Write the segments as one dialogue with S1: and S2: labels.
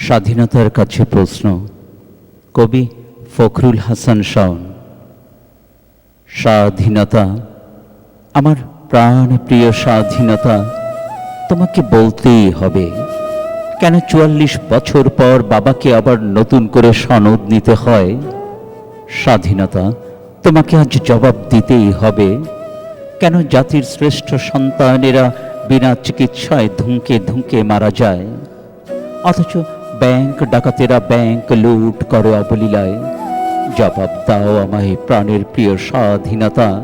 S1: স্বাধীনতার কাছে প্রশ্ন। কবি ফখরুল হাসান শাওন স্বাধীনতা, আমার প্রাণ প্রিয় স্বাধীনতা তোমাকে বলতেই হবে। কেন চুয়াল্লিশ বছর পর বাবাকে আবার নতুন করে সনদ নিতে হয়? স্বাধীনতা তোমাকে আজ জবাব দিতেই হবে। কেন জাতির শ্রেষ্ঠ সন্তানেরা বিনা চিকিৎসায় ধুঁকে ধুঁকে মারা যায়? অথচ ব্যাংক, ডাকাতেরা ব্যাংক লুট করে অবলীলায়। জবাব দাও আমায় প্রাণের প্রিয় স্বাধীনতা।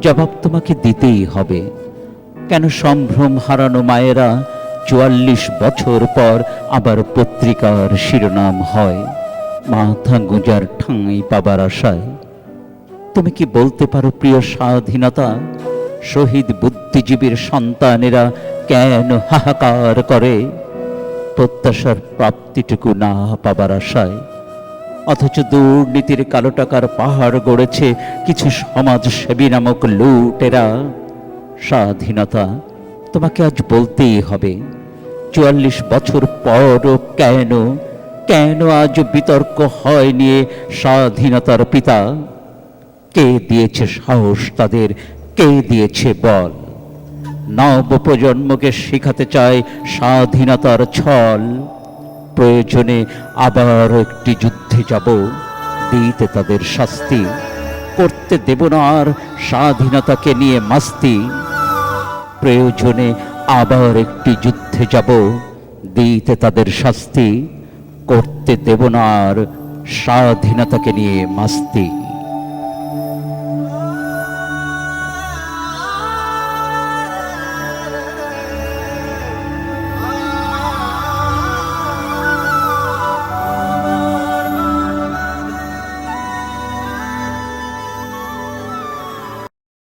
S1: জবাব তোমাকে দিতেই হবে। কেন সম্ভ্রম হারানো মায়েরা চুয়াল্লিশ বছর পর আবার পত্রিকার শিরোনাম হয়? মাথা গুঁজার ঠাঁই পাবার আশায়। তুমি কি বলতে পারো প্রিয় স্বাধীনতা? শহীদ বুদ্ধিজীবীর সন্তানেরা কেন হাহাকার করে? প্রত্যাশার প্রাপ্তিটুকু না পাবার আশায়, অথচ দুর্নীতির কালো টাকার পাহাড় গড়েছে কিছু সমাজসেবী নামক লুটেরা। স্বাধীনতা তোমাকে আজ বলতেই হবে, চুয়াল্লিশ বছর পরও কেন কেন আজ বিতর্ক হয় নিয়ে স্বাধীনতার পিতা? কে দিয়েছে সাহস তাদের, কে দিয়েছে বল? নব প্রজন্মকে শেখাতে চায় স্বাধীনতার ছল। প্রয়োজনে আবার একটি যুদ্ধে যাব, দিতে তাদের শাস্তি। করতে দেব না আর স্বাধীনতাকে নিয়ে মাস্তি। প্রয়োজনে আবার একটি যুদ্ধে যাব, দিতে তাদের শাস্তি। করতে দেব না আর স্বাধীনতাকে নিয়ে মাস্তি।